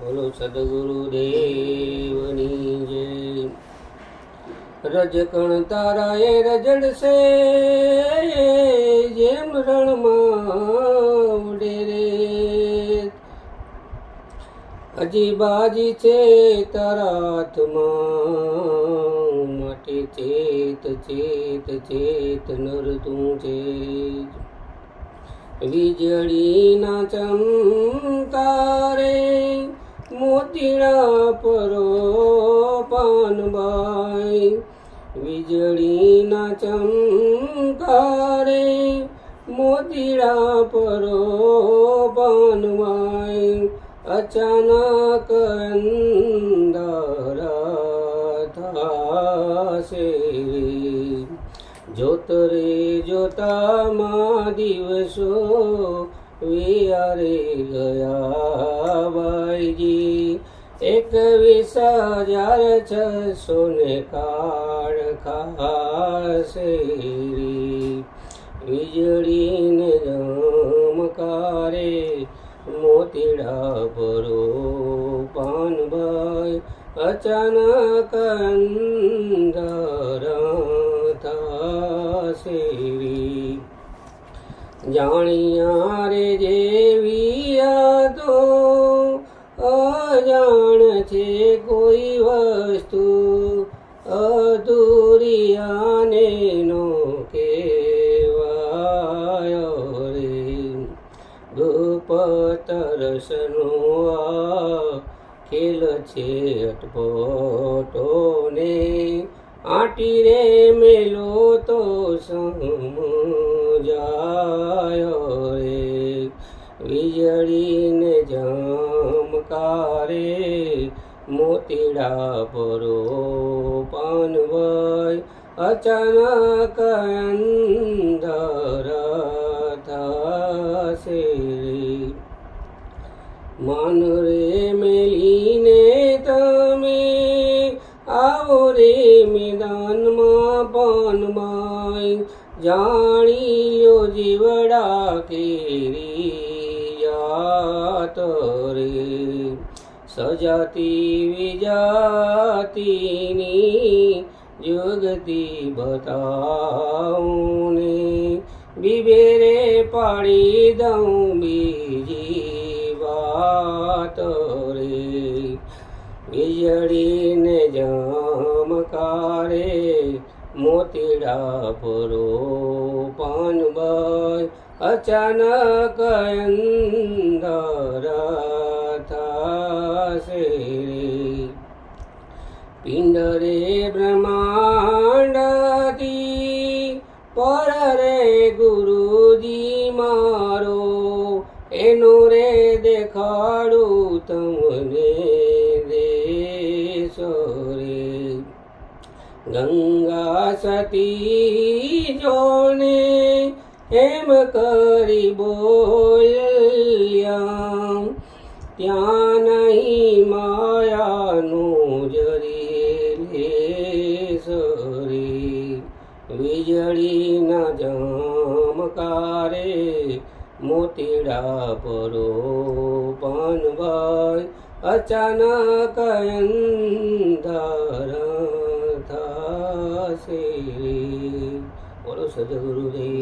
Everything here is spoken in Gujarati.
બોલો સદગુરુ દેવની જય રજકણ તારા એ રજડશે જેમ રણમાં ઉડે રે. હજી બાજી છે તારા હાથમાં, માટે ચેત ચેત ચેત નર તું છે. વીજળીના ચમકારે મોતીડા પરો પાનબાઈ વીજળીના ચમકારે મોતીડા પરો પાનબાઈ અચાનક અંધારા થાશે. જોત રે જોતામાં દિવસો વિયારે ગયા. બાઈજી એકવીસ હજાર છસો ને કાળ ખાશે વીજળીને જમકારે મોતીડા પરો પાનભાઈ અચાનક અંધારા થશે જાણ્યા રે જેવી કોઈ વસ્તુ અધૂરિયાને નો કેવાયો રે. ગુપતરસનો આ ખેલ છે અટપટોને આટી રે મેલો તો સમજાયો રે. વીજળીને જમકારે મોતીડા પરો પાનવાય અચાનક અંધર થશે મન રે મેલીને તમે આવો રે મેદાનમાં પાનમાય જાણી લો જીવડા કેરી જાત રે સજાતી વિજાતીની જગતી બતાઉને બિબેરે પાડી દઉં બીજી વાત રે. વીજળીને જમકારે, મોતીડા પરો પાનબાઈ અચાનક રે બ્રહ્માંડથી પર રે ગુરુજી મારો એનો રે દેખાડું તમને દેશો રે ગંગા સતી જોને એમ કરી બોલ્યા ત્યાં નહીં માયાનું લેસરી વીજળીના જમકારે મોતીડા પરો પાનભાઈ અચાનક અંધાર થશે. બોલો સદગુરુદેવની